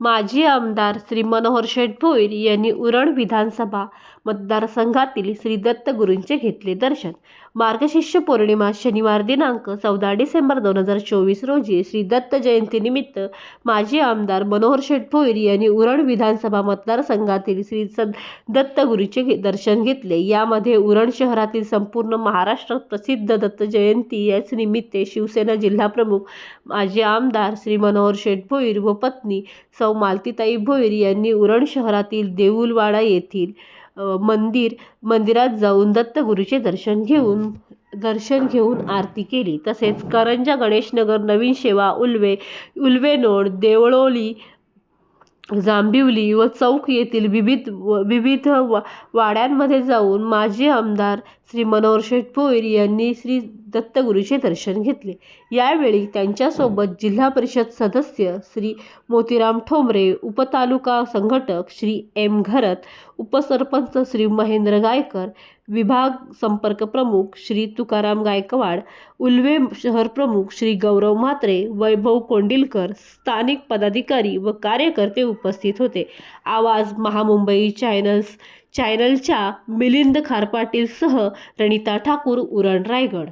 माजी आमदार श्री मनोहर शेठ भोईर यांनी उरण विधानसभा मतदारसंघातील श्री दत्त गुरूंचे घेतले दर्शन. मार्गशीर्ष पौर्णिमा शनिवार दिनांक चौदा डिसेंबर दोन हजार चोवीस रोजी श्री दत्त जयंतीनिमित्त माजी आमदार मनोहर शेठ भोईर यांनी उरण विधानसभा मतदारसंघातील श्री दत्तगुरूचे दत्त घे- दर्शन घेतले. यामध्ये उरण शहरातील संपूर्ण महाराष्ट्रात प्रसिद्ध दत्त जयंती याच निमित्ते शिवसेना जिल्हाप्रमुख माजी आमदार श्री मनोहर शेठ भोईर व पत्नी सौ मालतीताई भोईर यांनी उरण शहरातील देऊलवाडा येथील मंदिर मंदिरात जाऊन दत्तगुरूचे दर्शन घेऊन दर्शन घेऊन आरती केली. तसेच करंजा गणेशनगर नवीन शेवा उल्वे उल्वेनोड देवळोली जांभिवली व चौक येथील विविध व- विविध वा वाड्यांमध्ये जाऊन माजी आमदार श्री मनोहर शेठ भोईर यांनी श्री दत्तगुरूचे दर्शन घेतले. यावेळी त्यांच्यासोबत जिल्हा परिषद सदस्य श्री मोतीराम ठोंबरे उपतालुका संघटक श्री एम घरत उपसरपंच श्री महेंद्र गायकर विभाग संपर्क प्रमुख श्री तुकाराम गायकवाड उल्वे शहर प्रमुख श्री गौरव म्हात्रे वैभव कोंडिलकर स्थानिक पदाधिकारी व कार्यकर्ते उपस्थित होते. आवाज महामुंबई चॅनल्स चॅनलच्या मिलिंद खारपाटीलसह रणिता ठाकूर उरण रायगड.